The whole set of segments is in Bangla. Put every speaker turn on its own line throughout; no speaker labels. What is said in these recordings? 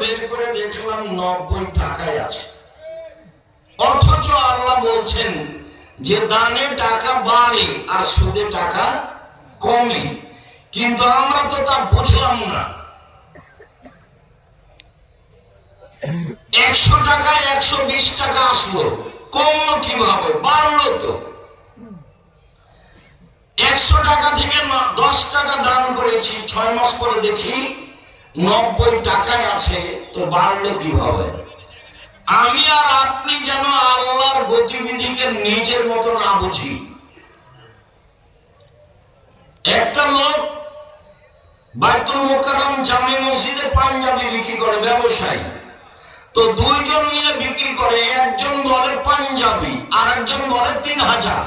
বের করে দেখলাম নব্বই টাকায় আছে। অথচ আল্লাহ বলছেন যে দানে টাকা বাড়ে আর সুদে টাকা কমে। কিন্তু আমরা তো তা বুঝলাম না। একশো টাকায় একশো বিশ টাকা আসলো, কমলো কীভাবে? বাড়লো তো। একশো টাকা থেকে দশ টাকা দান করেছি, ছয় মাস পরে দেখি নব্বই টাকায় আছে, তো বাড়লো কীভাবে? আমি আর আপনি যেন আল্লাহর গতিবিধিকে নিজের মতো না বুঝি। একটা লোক বাইতুল মোকাররম জামে মসজিদে পাঞ্জাবি বিক্রি করে, ব্যবসায়ী। তো দুইজন মিলে বিক্রি করে, একজন বলে পাঞ্জাবি আর একজন বলে তিন হাজার।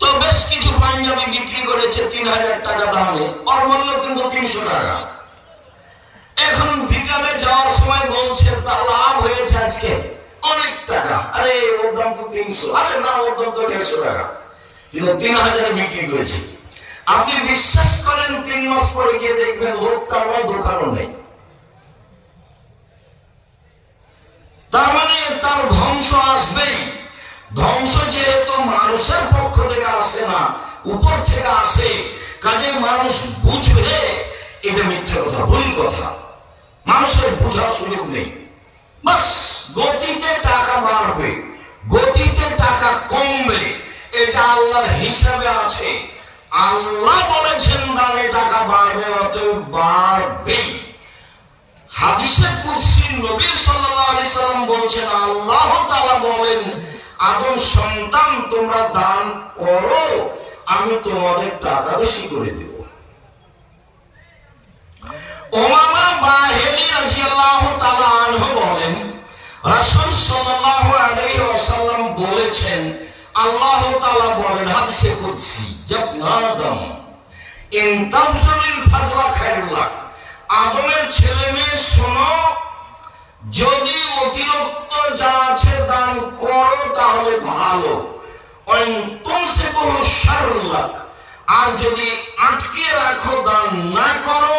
তো বেশ কিছু পাঞ্জাবি বিক্রি করেছে তিন হাজার টাকা দামে ওর মূল্য কিন্তু তিনশো টাকা। এখন বিকালে যাওয়ার সময় বলছে তার লাভ হয়েছে আজকে অনেক টাকা। আরে, ওর দাম তো তিনশো। আরে না, ওর দাম তো দেড়শো টাকা। কিন্তু তিন হাজারে বিক্রি করেছে। আপনি বিশ্বাস করেন, তিন মাস পরে গিয়ে দেখবেন লোকটা আমার দোকানও নেই। তার মানে তার ধ্বংস আসবেই। ধ্বংস যেহেতু মানুষের পক্ষ থেকে আসে না, উপর থেকে আসে, কাজে মানুষ বুঝবে এটা মিথ্যা কথা, ভুল কথা। মানুষের বোঝার সুযোগ নেই। গতিতে টাকা বাড়বে। গতিতে টাকা কমবে। এটা আল্লাহর হিসাবে আছে। আল্লাহ বলেছেন, দামে টাকা বাড়বে, অতএব বাড়বেই। হাদিসে কুরসি নবী সাল্লাল্লাহু আলাইহি সাল্লাম বলছেন, আল্লাহ তাআলা বলেন, আদম সন্তান, তোমরা দান করো, আমি তোমাদের টাকা বেশি করে দেব। ওমামা বাহেলি রাদিয়াল্লাহু তাআলা আনহু বলেন, রাসূল সাল্লাল্লাহু আলাইহি ওয়াসাল্লাম বলেছেন, আল্লাহ তাআলা বলেন, হাদিসে কুরসি জব নাদম ইন তাবসুলিল ফাজলা খায়রুল্লাহ আদমের ছেলে মেয়ে শোনো, যদি অতিরিক্ত যা আছে দান করো, তাহলে ভালো। আর যদি আটকে রাখো, দান না করো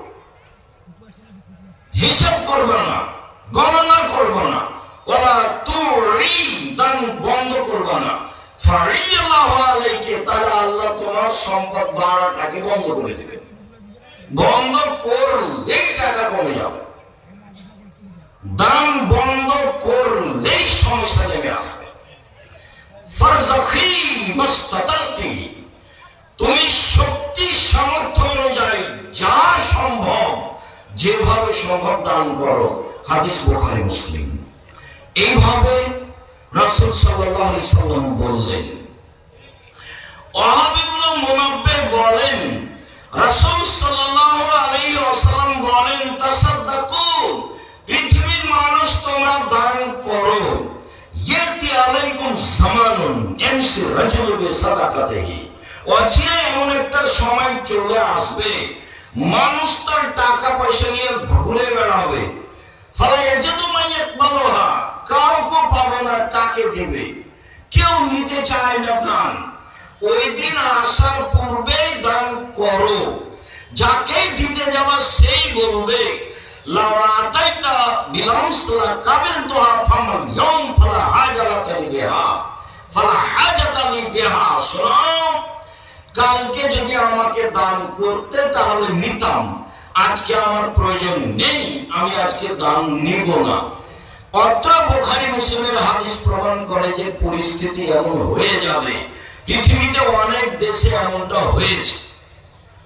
হিসাব করবে না, গণনা করবে না ওরা তুরি দান বন্ধ না। তাহলে আল্লাহ তোমার সম্পদ বাড়াটাকে বন্ধ করে বন্ধ করলেই টাকা কমে যাবে। দান বন্ধ সমস্যা নেমে আসবে। তুমি শক্তি সামর্থ্য অনুযায়ী যা সম্ভব যেভাবে সম্ভব দান করো, হাদিস বুখারী মুসলিম। এইভাবে রাসূল সাল্লাম বললেন। মুনাব্বে বলেন, রাসূল বলেন, তাসাদদাকু, পৃথিবীর মানুষ তোমরা দান করো। ইয়াতি আলাইকুম অচিরে এমন একটা সময় চলে আসবে মানুষ তার টাকা পয়সা নিয়ে ঘুরে বেড়াবে। ফলে এজেদু মাইয়াত কাউকে পাবে না কাকে দেবে। কেউ নিতে চায় না দান। ওই দিন আসার পূর্বেই দান করো। যাকে দিতে যাবা সেই বলবে লাওয়াতাইতা বিলামসলা কাবিল তোহা ফামাল ইয়ম ফালা হাজারাতানি বিহা। ফালা হাজাতানি বিহা, শোনো। কালকে যদি আমাকে দান করতে, তাহলে নিতাম। আজকে আমার প্রয়োজন নেই, আমি আজকে দান নিব না। অত্র বোখারি মুসলিমের হাদিস প্রমাণ করে যে পরিস্থিতি এমন হয়ে যাবে। পৃথিবীতে অনেক দেশে এমনটা হয়েছে।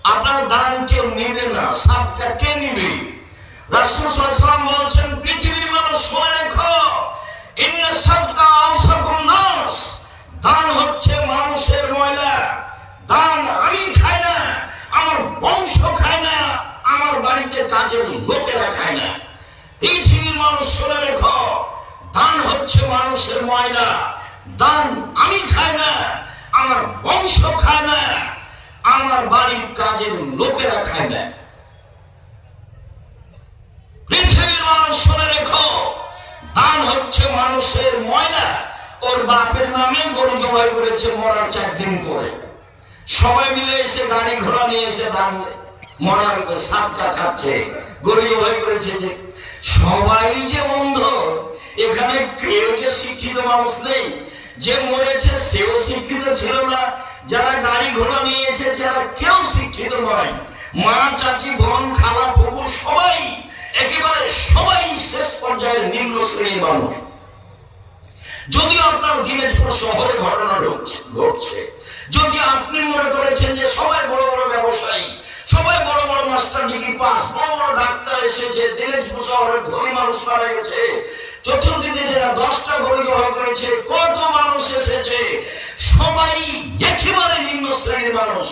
আপনার দান কেউ নিবে না, সাতটা কে নিবে? বলছেন, পৃথিবীর মানুষ শুনে রেখো দান হচ্ছে মানুষের ময়লা দান আমি খাই না, আমার বংশ খায় না, আমার বাড়িতে কাজের লোকেরা খায় না। পৃথিবীর মানুষ শুনে রেখো ময়লা। দান আমি খাই না, আমার বংশ খায় না, আমার বাড়ির কাজের লোকেরা খায় না। পৃথিবীর মানুষ শুনে রেখো, দান হচ্ছে মানুষের ময়লা। ওর বাপের নামে গরু জবাই করেছে মরার চার দিন পরে। সবাই মিলে এসে গাড়ি ঘোড়া নিয়ে এসে দান মরার সাতটা খাচ্ছে। গরু জবাই করেছে যে, সবাই যে বন্ধ, এখানে কেউ যে শিক্ষিত মানুষ নেই, যে মরেছে সেও শিক্ষিত ছিল না। যারা গাড়ি ঘোড়া নিয়ে এসেছে যারা কেউ শিক্ষিত নয়। মা, চাচি, বোন, খালা ফুপু সবাই, একেবারে সবাই শেষ পর্যায়ের নিম্ন শ্রেণির মানুষ। যদি আপনার দিনাজপুর শহরে ঘটনা ঘটছে। যদি আপনি মনে করেছেন যে সবাই বড় বড় ব্যবসায়ী, সবাই বড় বড় মাস্টার ডিগ্রি পাস, বড় বড় ডাক্তার এসেছে দিনাজপুর শহরের ধনী মানুষ মারা গেছে চতুর্থ দিনে না দশটা গরু গ্রহণ করেছে, কত মানুষ এসেছে, সবাই একেবারে নিম্ন শ্রেণির মানুষ।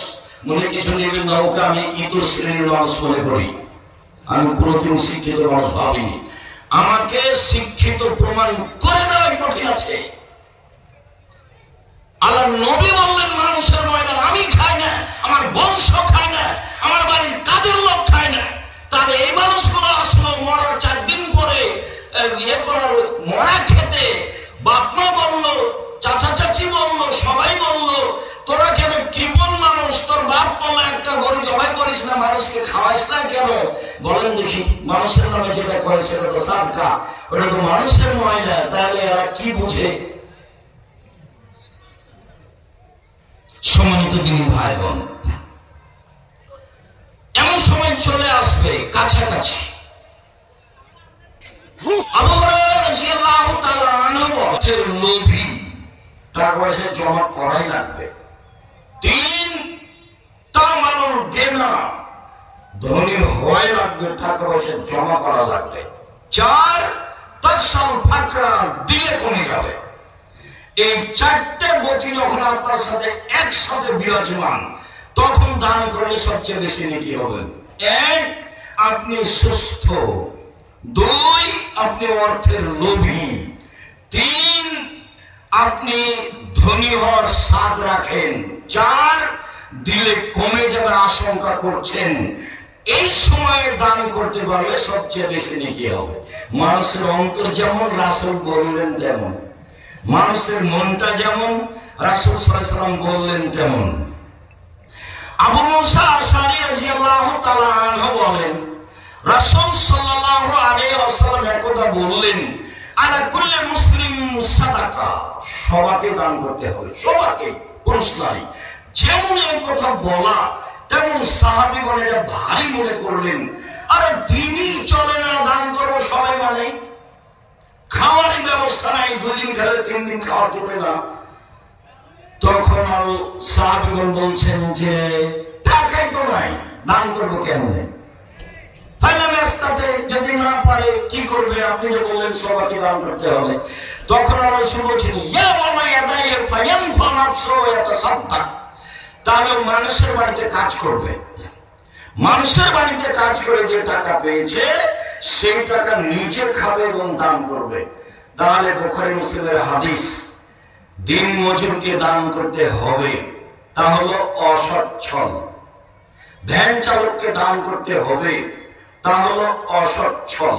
মনে কিছু নেবেন না ওকে আমি ইতর শ্রেণির মানুষ মনে করি। আমি কোনোদিন শিক্ষিত মানুষ ভাবিনি। আমাকে শিক্ষিত প্রমাণ করে দেওয়ার কঠিন আছে। আল্লাহ নবী বললেন, মানুষের ময়দান আমি খাই না, আমার বংশ খায় না, আমার বাড়ির কাজের লোক খায় না। তাহলে এই মানুষগুলো আসলো মরার চার দিন পরে মরা খেতে। বাপ মা বলল, চাচা চাচি বলল, সবাই বলল, তোরা কেন কৃপণ মানুষ? তোর বাপ বলল একটা গরু জবাই করিস না, মানুষকে খাওয়াইস না কেন? বলেন দেখি, মানুষের নামে যেটা করে সেটা তো সাবকা ওটা তো মানুষের ময়লা, তাহলে এরা কি বুঝে? সম্মানিত দিন ভাই বোন এমন সময় চলে আসবে কাছাকাছি। লোভী পয়সা জমা করাই লাগবে। তিন তামালুল গেনা ধনী হওয়াই লাগবে টাকা পয়সা জমা করা লাগবে। চার তাকসাল ফাকরা দিলে কমে যাবে। এই চারটে গতি যখন আপনার সাথে একসাথে বিরাজমান, তখন দান করলে সবচেয়ে বেশি নেকি হবে? এক, আপনি সুস্থ। দুই, আপনি অর্থের লোভী। তিন, আপনি ধনী হওয়ার স্বাদ রাখেন। চার, দিলে কমে যাবার আশঙ্কা করছেন। এই সময়ে দান করতে পারলে সবচেয়ে বেশি নেকি হবে? মানুষের অন্তর যেমন রাসুল বললেন তেমন। মানুষের মনটা যেমন, রাসুল সাল্লাম বললেন তেমন। আবু মুসা বলেন বললেন মুসলিম সাদাকা। সবাকে দান করতে হবে সবাকে পুরুষ নারী। যেমন এই কথা বলা, তেমন সাহাবীগণ এটা ভারী মনে করলেন। আরে দিনই চলে না, দান করব সবাই মানে? খাওয়ারই ব্যবস্থা নাই দুই দিন খেলে তিন দিন খাওয়া চলবে না। তখন সাহাবিগণ বলছেন যে টাকাই তো নাই, দান করব কেমনে? যদি না পারে, কি করবে? আপনি যে বললেন সবাইকে দান করতে হবে। তখন আর ফানাফসু ইয়াতাসাদ্দা তাহলে মানুষের বাড়িতে কাজ করবে। মানুষের বাড়িতে কাজ করে যে টাকা পেয়েছে সেই টাকা নিজে খাবে এবং দান করবে। তাহলে বোখারি মুসলিমের হাদিস, দিন মজুরকে দান করতে হবে, তা হলো অসচ্ছল। ভ্যান চালককে দান করতে হবে, তা হলো অসচ্ছল।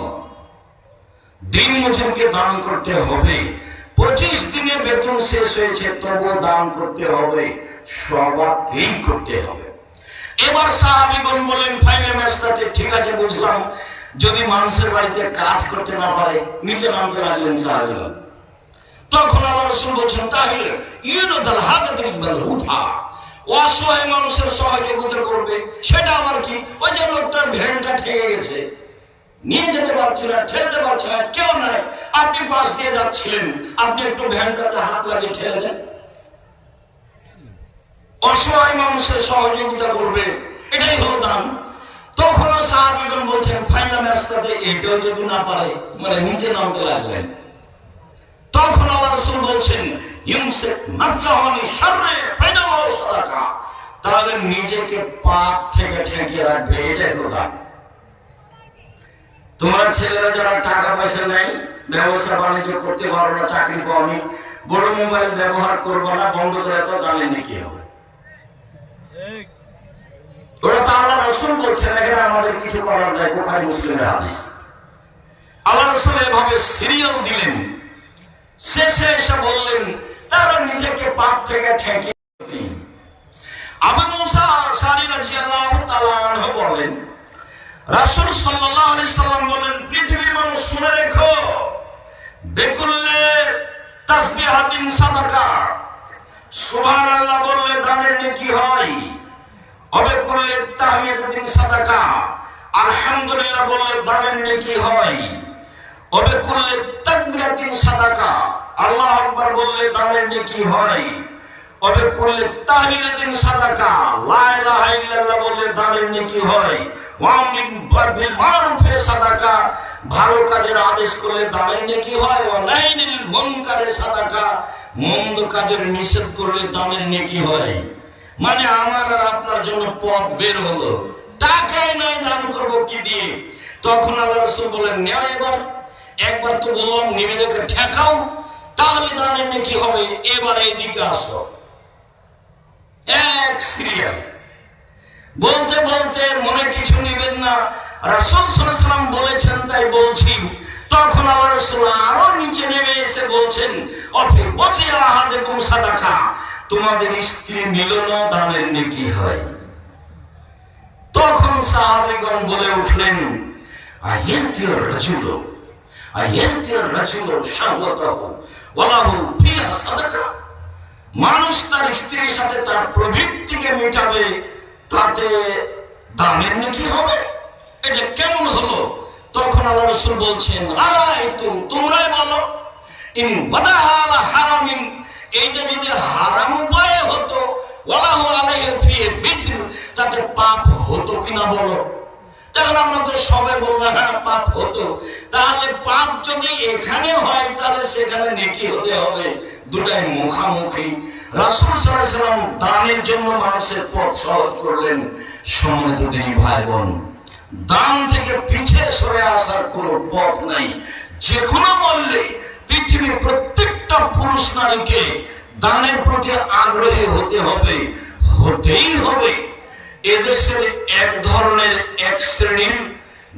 দিন মজুরকে দান করতে হবে, পঁচিশ দিনের বেতন শেষ হয়েছে, তবুও দান করতে হবে, সবাইকেই করতে হবে। এবার সাহাবিগণ বলেন ফাইনে মেস্তাতে ঠিক আছে, বুঝলাম। যদি মানুষের বাড়িতে কাজ করতে না পারে, নিচে নামতে লাগলেন তখন আল্লাহ রসুল বলছেন তাহলে অসহায় মানুষের সহযোগিতা করবে? সেটা আবার কি? ওই যে লোকটার ভ্যানটা ঠেকে গেছে। নিয়ে যেতে পারছে না, ঠেলতে পারছে না, কেউ নাই। আপনি পাশ দিয়ে যাচ্ছিলেন। আপনি একটু ভ্যানটাতে হাত লাগিয়ে ঠেলে দেন। অসহায় মানুষের সহযোগিতা করবে। এটাই হলো দান। তখন সাহাবিগণ বলছেন ফাইনাল রাস্তাতে এটাও যদি না পারে মানে নিচে নামতে লাগলেন। তখন আল্লাহ রসুল বলছেন তাহলে নিজেকে পাপ থেকে ঠেকিয়ে রাখবে, এটাই দান। তোমরা ছেলেরা যারা টাকা পয়সা নেই, ব্যবসা বাণিজ্য করতে পারো না, চাকরি পাওনি বড় মোবাইল ব্যবহার করব না, বন্ধ করে তো জানলে কি হবে? ওরা তো আল্লাহ রসুল বলছেন, এখানে আমাদের কিছু করার নাই, বোখারি মুসলিমের হাদিস। আল্লাহ রসুল এভাবে সিরিয়াল দিলেন। শেষে এসে বললেন, তারা নিজেকে পাপ থেকে ঠেকে আবু মুসা সারি রাদিয়াল্লাহু তাআলা বলেন, রাসূল সাল্লাল্লাহু আলাইহি সাল্লাম বলেন, পৃথিবীর মানুষ শুনে রেখো, বেকুল্লে তাসবিহাতিন সাদাকা। সুবহানাল্লাহ বললে দানের নেকি হয়। হবে করলে সাদাকা। আলহামদুলিল্লাহ বললে দানের নেকি হয়? হবে করলে তাকবিরাতিন সাদাকা। আল্লাহ আকবার বললে দানের নেকি হয়? হবে করলে তাহলিলাতিন সাদাকা। লা বললে দানের নেকি হয়? ওয়ামিন বিল মারুফে সাদাকা। ভালো কাজের আদেশ করলে দানের নেকি হয়? নাইনিল মুনকারে সাদাকা। মন্দ কাজের নিষেধ করলে দানের নেকি হয়? মানে আমার আর আপনার জন্য পথ বের হলো। টাকাই নয় দান করব কি দিয়ে? তখন আল্লাহ রসুল বলেন নেও এবার। একবার তো বললাম নিজেদেরকে ঠেকাও, তাহলে দানের নাকি হবে? এবার এইদিকে আসো। এক সিরিয়াল। বলতে বলতে মনে কিছু নেবেন না। রাসুল সাল্লাম বলেছেন, তাই বলছি। তখন আল্লাহ রসুল আরও নিচে নেমে এসে বলছেন অফে বচে আহাদে কুম সাদাকা। তোমাদের স্ত্রী মিলন দানের নেকি হয়। তখন সাহাবিগণ বলে উঠলেন আইয়াতির রাজুল আইয়াতির রাজুল শাহওয়াতাহু, ওয়ালাহু ফিহা সাদাকা। মানুষ তার স্ত্রীর সাথে তার প্রবৃত্তিকে মেটাবে, তাতে দানের নাকি হবে? এটা কেমন হলো? তখন আল্লাহ রসুল বলছেন আরাই তুমি তোমরাই বলো, ইন বাদাহালা হারামিন এইটা যদি হারাম উপায়ে হতো বিজর তাতে পাপ হতো কিনা বলো? আমরা তো বলব হ্যাঁ পাপ হতো। তাহলে পাপ যদি এখানে হয়, তাহলে সেখানে নেকি হতে হবে। দুটাই মুখামুখি। রাসূল সাল্লাম দানের জন্য মানুষের পথ সহজ করলেন। সম্মানিত দিনী ভাই বোন দান থেকে পিছে সরে আসার কোনো পথ নাই। যে কোনো মূল্যে পৃথিবীর প্রত্যেকটা পুরুষ নারীকে দানের প্রতি আগ্রহী হতে হবে, হতেই হবে। এদেশের এক ধরনের এক শ্রেণির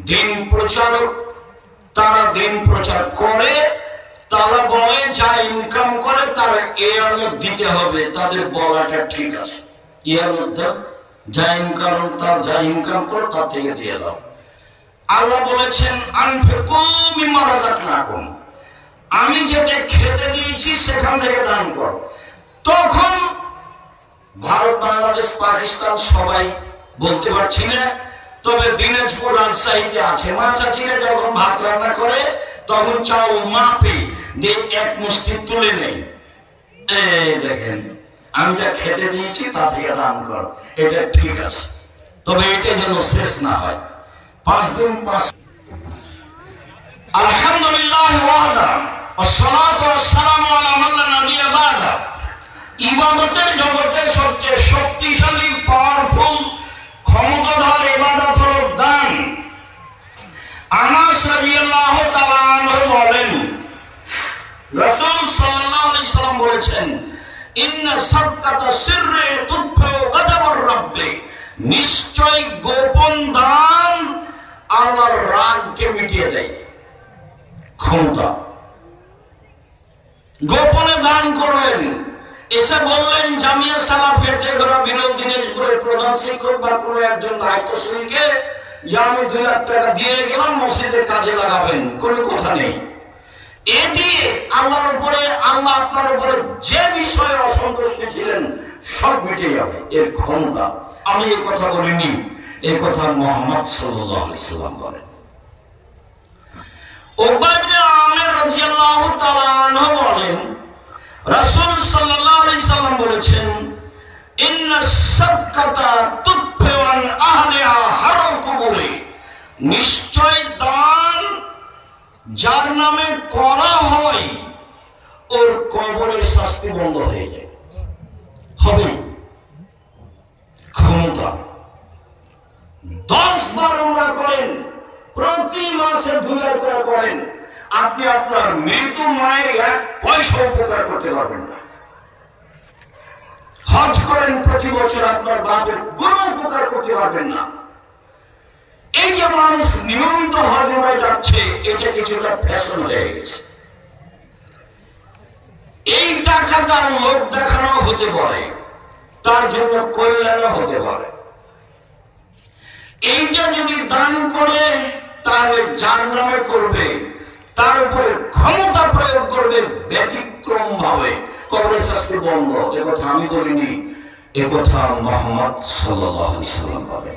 দিন প্রচারক, তারা দিন প্রচার করে, তারা বলে যা ইনকাম করে তারা ইয়ামত দিতে হবে, তাদের বলাটা ঠিক আছে। ইয়ামত দাও, যা ইনকাম তার যা ইনকাম করো তার থেকে দিয়ে দাও। আল্লাহ বলেছেন, আনফিকু মিম্মা রাযাকনাকুম আমি যেটা খেতে দিয়েছি, সেখান থেকে দান কর। তখন ভারত, বাংলাদেশ, পাকিস্তান সবাই বলতে পারছি না। তবে দিনাজপুর রাজশাহীতে আছে। মা চাচিরা যখন ভাত রান্না করে, তখন চাউল মাপে দিয়ে এক মুষ্টি তুলে নেই। দেখেন, আমি যা খেতে দিয়েছি, তা থেকে দান কর। এটা ঠিক আছে। তবে এটা যেন শেষ না হয়। পাঁচ দিন পাঁচ আলহামদুলিল্লাহ ইবাদতের জগতে সবচেয়ে শক্তিশালী পাওয়ারফুল ক্ষমতাধর ইবাদত হল দান। আনাস রাজিয়াল্লাহ তাআলা আনহু বলেন, রাসূল সাল্লাল্লাহু আলাইহি সাল্লাম বলেছেন, ইন্না সাদাকাতা সিররে তুফাউ গাযাবুর রাব্বে। নিশ্চয় গোপন দান আল্লাহর রাগকে মিটিয়ে দেয়। ক্ষমতা। গোপনে দান করলেন এসে বললেন, জামিয়া সালাফিয়া টেঘরা বিরল দিনাজপুরের প্রধান শিক্ষক বা কোনো একজন দায়িত্বশীলকে যে আমি দুই লাখ টাকা দিয়ে গেলাম, মসজিদে কাজে লাগাবেন। কোনো কথা নেই। এ দিয়ে আল্লাহর উপরে, আল্লাহ আপনার উপরে যে বিষয়ে অসন্তুষ্ট ছিলেন, সব মিটে যাবে। এর ক্ষমতা। আমি এই কথা বলিনি। এই কথা মোহাম্মদ সাল্লাম বলেন উবাইবনে আমের রাদিয়াল্লাহু তাআলা আনহু বলেন, রাসূল সাল্লাম বলেছেন নিশ্চয় দান যার নামে করা হয়, ওর কবরের শাস্তি বন্ধ হয়ে যায়। হবে ক্ষমতা। দশ বার করেন। প্রতি মাসে দুবার করে করেন। আপনি আপনার মৃত মায়ের এক পয়সা উপকার করতে পারবেন না। হজ করেন প্রতি বছর, আপনার বাপের কোন উপকার করতে পারবেন না। এই যে মানুষ নিয়মিত হজ যাচ্ছে, এটা কিছুটা ফ্যাশন হয়ে গেছে। এই টাকা তার লোক দেখানো হতে পারে, তার জন্য কল্যাণও হতে পারে। এইটা যদি দান করে তাহলে যার নামে করবে। তার উপরে ক্ষমতা প্রয়োগ করবে, ব্যতিক্রম ভাবে। কবরের শাস্তি বন্ধ। এ কথা আমি বলিনি। এ কথা মোহাম্মদ সাল্লাম বলেন।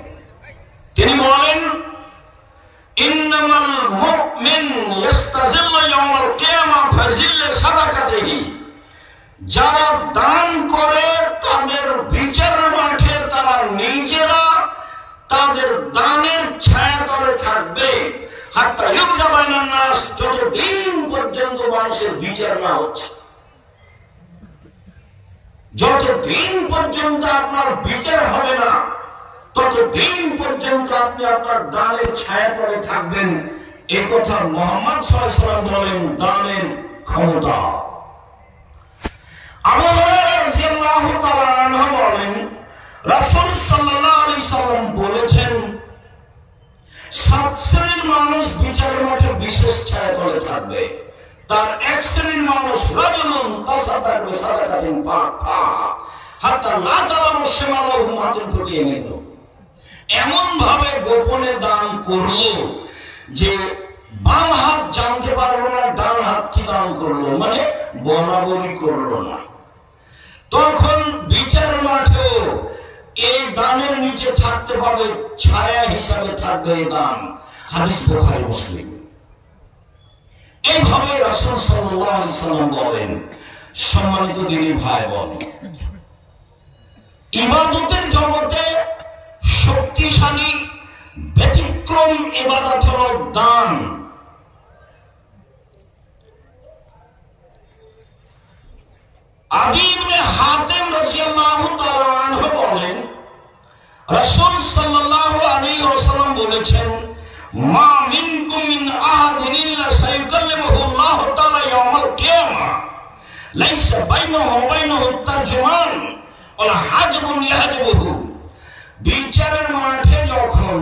তিনি বলেন যারা দান করে, তাদের বিচার তাদের দানের ছায়া তলে থাকবে। যতদিন পর্যন্ত মানুষের বিচার না হচ্ছে। যতদিন পর্যন্ত আপনার বিচার হবে না, ততদিন পর্যন্ত আপনি আপনার দানের থাকবেন। মোহাম্মদ সাল্লাম বলেন, দানের ক্ষমতা। বলেন রাসূল সাল্লাম বলেছেন, সাত শ্রেণির মানুষ বিচারের মাঠে বিশেষ ছায়া তলে থাকবে। তার এক শ্রেণির মানুষ ফুটিয়ে নিল। এমন ভাবে গোপনে দান করল যে বাম হাত জানতে পারল না, ডান হাত কি দান করল মানে বলা বলি করল না। তখন বিচার মাঠেও এই দানের নিচে থাকতে পাবে ছায়া হিসাবে থাকবে এই দান। হাদিস বোখারি, মুসলিম। এইভাবে রাসূল সাল্লাম বলেন, সম্মানিত দিনী ভাই বোন ইবাদতের জগতে শক্তিশালী, ব্যতিক্রম ইবাদত হল দান। আদি ইবনে হাতেম রাদিয়াল্লাহু তাআলা বলেন রাসূল সাল্লাল্লাহু আলাইহি ওয়াসাল্লাম বলেছেন, মা মিনকুম মিন আহাদিন ইল্লা সায়ুকাল্লিমুহু আল্লাহু তাআলা ইয়াউমাল কিয়ামা। লাইসা বাইনাহু ওয়া বাইনাহু তারজুমান ওয়ালা হাজবুন ইয়াহজবুহু। বিচারের মাঠে যখন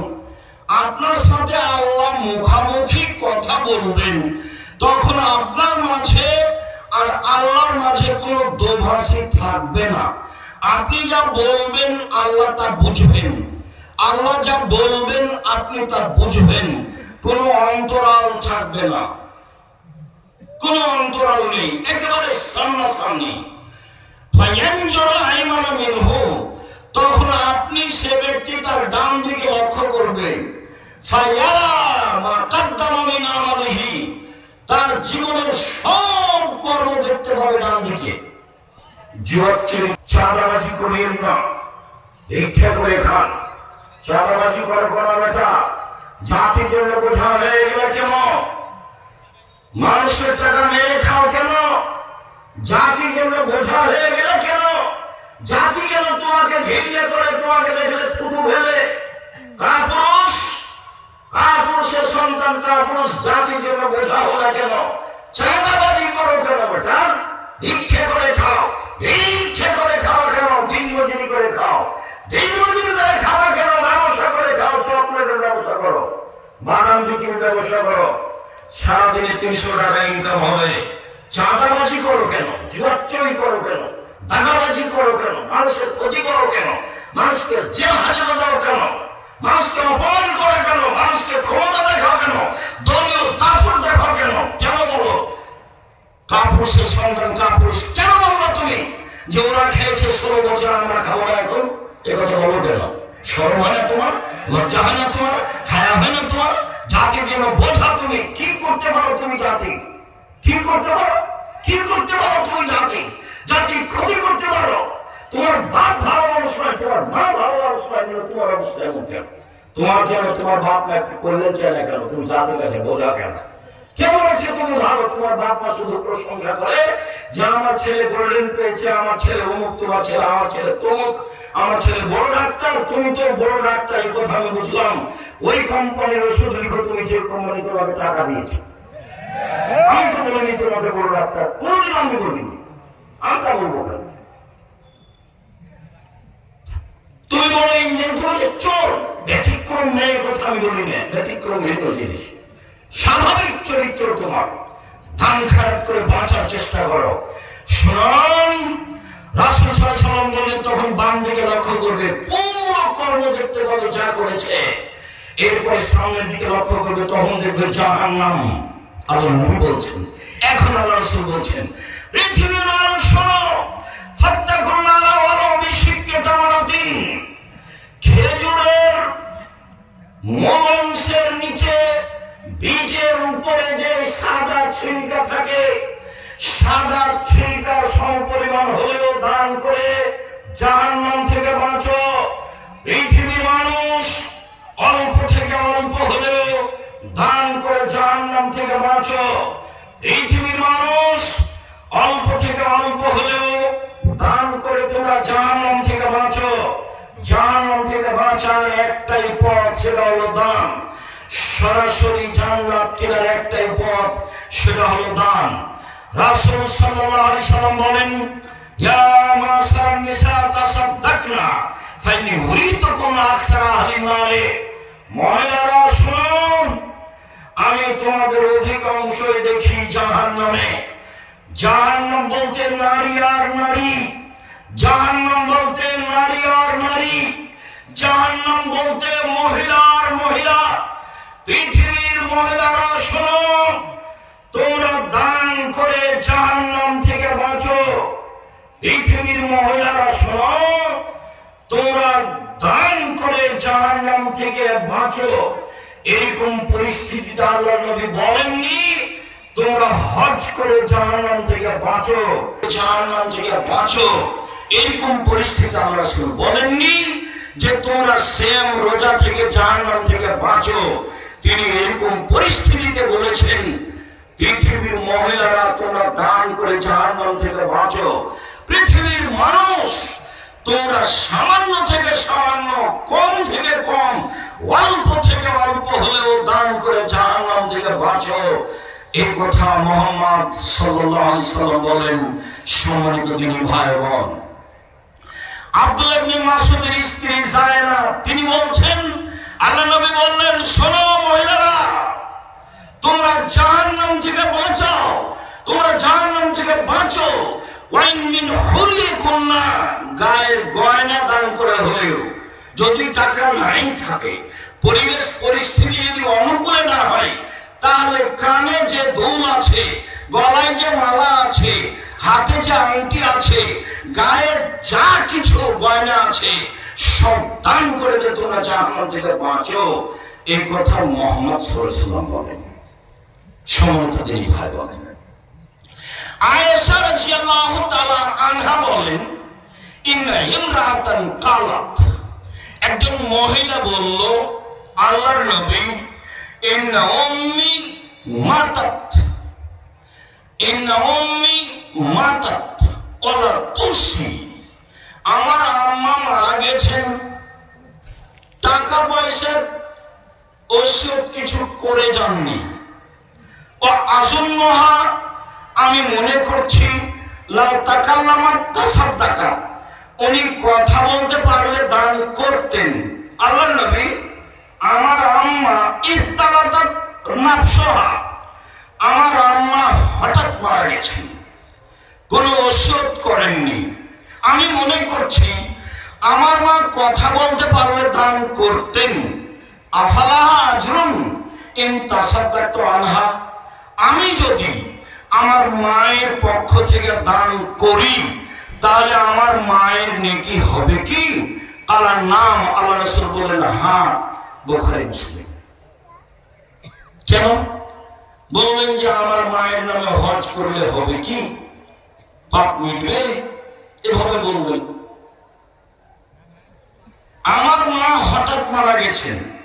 আপনার সাথে আল্লাহ মুখামুখি কথা বলবেন, তখন আপনার মাঝে আর আল্লাহর মাঝে কোনো দোভাষী থাকবে না। আপনি যা বলবেন আল্লাহ তা বুঝবেন। আল্লাহ যা বলবেন আপনি তা বুঝবেন। কোনো অন্তরাল থাকবে না। কোনো অন্তরাল নেই, একেবারে সামনাসামনি। তখন আপনি সে ব্যক্তি তার ডান দিকে লক্ষ্য আমালিহি, তার জীবনের সব কর্ম দেখতে পাবে ডান দিকে। জীবচ্ছের চাঁদাবাজি করিয়েন না ভিক্ষা করে খান। চাঁদাবাজি করে করা বেটা জাতির জন্য বোঝা হয়ে গেলে কেন মানুষের টাকা মেরে খাও কেন? জাতির জন্য বোঝা হয়ে গেলে কেন? জাতি কেন তোমাকে ঘিরিয়ে করে, তোমাকে দেখলে থুতু ফেলে? কাপুরুষ কাপুরুষের সন্তান কাপুরুষ জাতির জন্য বোঝা হলে কেন? চাঁদাবাজি করো কেন বেটা? ভিক্ষে করে খাও। ভিক্ষে করে খাওয়া কেন করে খাও। দিন মজুরি করে খাওয়া কেন খাও সারাদিনে তিনশো টাকা করো কেন? জুয়াচুরি করো কেন? দাগাবাজি করো কেন? মানুষের ক্ষতি করো কেন? মানুষকে জেল হাজারা দাও কেন? মানুষকে অপমান করো কেন? মানুষকে ক্ষমতা দেখাও কেন? দলীয় তাপুর দেখাও কেন? কেন বলো? কাপুরুষের সন্তান, কাপুরুষ। কেন বলব তুমি? যে ওরা খেয়েছে ষোলো বছর, আমরা খাব না এখন। এ কথা বলো কেন? শরম হয় না তোমার? লজ্জা হয় না তোমার? হায়া হয় না তোমার? জাতির জন্য বোঝা তুমি, কি করতে পারো তুমি জাতি? কি করতে পারো? কি করতে পারো তুমি জাতি? জাতির ক্ষতি করতে পারো। তোমার বাপ ভালো মানুষ নয়, তোমার মা ভালো মানুষ নয় তোমার অবস্থা এমন কেন? তোমার জন্য তোমার বাপ মা করলেন চায় না কেন? তুমি জাতির কাছে বোঝা কেন? কেমন আছে তুমি ভালো তোমার বাপ মা শুধু প্রশংসা করে যে আমার ছেলে গোল্ডেন পেয়েছে, আমার ছেলে অমুক, তোমার ছেলে, আমার ছেলে তমুক, আমার ছেলে বড় ডাক্তার, তুমি তো বড় ডাক্তার, এই কথা আমি বুঝলাম। ওই কোম্পানির ওষুধ লিখো, তুমি যে কোম্পানি তোমাকে টাকা দিয়েছে। আমি তো বলিনি তোমাকে বড় ডাক্তার কোনদিন আমি বলিনি। আমি তা বলব কেন? তুমি বড় ইঞ্জিন, তুমি চোর, ব্যতিক্রম নেই কথা আমি বলি না ব্যতিক্রম ভিন্ন জিনিস। স্বাভাবিক চরিত্র তোমার। ধান খারাপ করে বাঁচার চেষ্টা করো। শুনুন তখন বাম দিকে লক্ষ্য করবে, পুরো কর্ম দেখতে পাবে যা করেছে। এরপরে সামনের দিকে লক্ষ্য করবে, তখন দেখবে জাহান নাম আল্লাহ নবী বলছেন, এখন আল্লাহ রসুল বলছেন, পৃথিবীর মানুষ শোনো হত্যা করোনা অবিশ্বিককে তোমরা দিন খেজুরের নিচে বীজের উপরে যে সাদা ছিলকা থাকে, সাদা ছিলকার সমপরিমাণ হলেও দান করে জাহান্নাম থেকে বাঁচো। পৃথিবীর মানুষ অল্প থেকে অল্প হলেও দান করে জাহান্নাম থেকে বাঁচো। পৃথিবীর মানুষ অল্প থেকে অল্প হলেও দান করে তোমরা জাহান্নাম থেকে বাঁচো। জাহান্নাম থেকে বাঁচার একটাই পথ, সেটা হলো দান। সরাসরি জান্নাত কেনার একটাই পথ, সেটা হলো দান। রাসূল সাল্লাল্লাহু আলাইহি বলেন, ইয়া মাসার নিসা ফাইনি উরিতুকুম আকসারা আহলি নারে মহিলারা, শুনুন, আমি তোমাদের অধিকাংশই দেখি জাহান্নামে। জাহান্নাম বলতে নারী আর নারী। জাহান্নাম বলতে নারী আর নারী। জাহান্নাম বলতে মহিলা আর মহিলা। পৃথিবীর মহিলারা শোনো, তোমরা দান করে জাহান্নাম থেকে বাঁচো। পৃথিবীর মহিলারা শোনো, তোমরা দান করে জাহান্নাম থেকে বাঁচো। এরকম পরিস্থিতিতে আল্লাহ নবী বলেননি, তোমরা হজ করে জাহান্নাম থেকে বাঁচো। জাহান্নাম থেকে বাঁচো। এরকম পরিস্থিতি আল্লাহ বলেননি যে তোমরা সেম রোজা থেকে জাহান্নাম থেকে বাঁচো। তিনি এরকম পরিস্থিতিতে বলেছেন, পৃথিবীর মহিলারা তোমরা দান করে জাহান্নাম থেকে বাঁচো। পৃথিবীর মানুষ তোমরা সামান্য থেকে সামান্য, কম থেকে কম, অল্প থেকে অল্প হলেও দান করে জাহান্নাম থেকে বাঁচো। এই কথা মোহাম্মদ সাল্লাম বলেন, সম্মানিত দিনী ভাই বোন আব্দুল মাসুদের স্ত্রী জায়না তিনি বলছেন আল্লাহ নবী বললেন, শোনো মহিলারা, তোমরা জাহান্নাম থেকে বাঁচাও, তোমরা জাহান্নাম থেকে বাঁচো ওয়াইন মিন হলিয়ে কন্যা গায়ের গয়না দান করে হলেও যদি টাকা নাই থাকে, পরিবেশ পরিস্থিতি যদি অনুকূলে না হয়, তাহলে কানে যে দোল আছে, গলায় যে মালা আছে, হাতে যে আংটি আছে, গায়ে যা কিছু গয়না আছে সব করে যে তোমরা জাহান্নাম থেকে বাঁচো এই কথা মোহাম্মদ সাল্লাল্লাহু বলেন। তিনি ভাই বলেন। আয়েশা তাআলা আনহা বলেন, ইন্না ইমরাতান কালাত। একজন মহিলা বলল, আল্লাহর নবী, ইন্না উম্মি মাতাত। ইন্না উম্মি মাতাত। আমার আম্মা মারা গেছেন। টাকা পয়সার ওষুধ কিছু করে যাননি। ও আসন্নহা আমি মনে করছি উনি কথা বলতে পারলে দান করতেন। আল্লাহ নবী, আমার আম্মা ইফতালাতাত নাফসহা। আমার আম্মা হঠাৎ মারা গেছেন। কোনো ওষুধ করেননি। আমি মনে করছি, আমার মা কথা বলতে পারলে দান করতেন। আনহা। আমি যদি আমার মায়ের পক্ষ থেকে দান করি, তাহলে আমার মায়ের নেকি হবে কি? আল্লাহর নাম আল্লাহ রসুল বললেন হ্যাঁ বোখারি মুসলিম। কেন? বললেন যে আমার মায়ের নামে হজ করলে হবে কি? পাপ মিটবে? এভাবে বলবেন। আমার মা হঠাৎ মারা গেছেন।